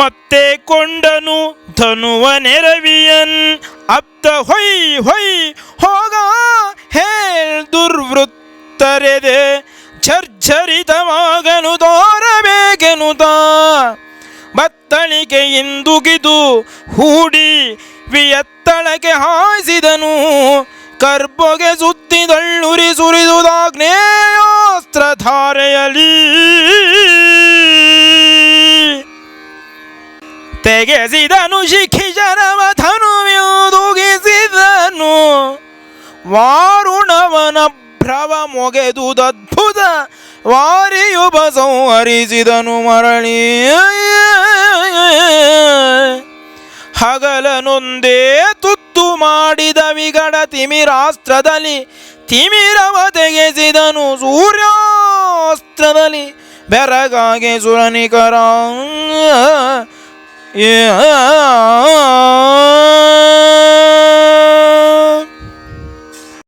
ಮತ್ತೆ ಕೊಂಡನು ಧನುವ ನೆರವಿಯನ್. ಅಪ್ತ ಹೊಯ್ ಹೊಯ್ ಹೋಗ ಹೇಳ್ ದುರ್ವೃತ್ತರೆದೆ. ಝರ್ಝರಿತವಾಗನು ತೋರಬೇಕೆನುತ ಬತ್ತಳಿಗೆ ಇಂದುಗಿದು ಹೂಡಿ ವಿಯತ್ತಳಕ್ಕೆ ಹಾಯಿಸಿದನು. ಕರ್ಬೊಗೆ ಸುತ್ತಿದಳ್ಳುರಿ ಸುರಿದುದಾಗ್ನೇಯಾಸ್ತ್ರ ಶಿಖಿ ಶಿಖಿಜರವ ಧನುವಿಯುದುಗಿಸಿದನು ವಾರುಣವನ ಭ್ರವ ಮೊಗೆದು ದದ್ಭುತ ವಾರಿಯುಬ ಹರಿಸಿದನು ಮರಳಿ ಹಗಲನೊಂದೇ ತುತ್ತು ಮಾಡಿದ ವಿಗಡ ತಿಮಿರಾಸ್ತ್ರದಲ್ಲಿ ತಿಮಿರವ ತೆಗೆಸಿದನು ಸೂರ್ಯಾಸ್ತ್ರದಲ್ಲಿ ಬೆರಗಾಗೆ ಸುರನಿಕರ yeah.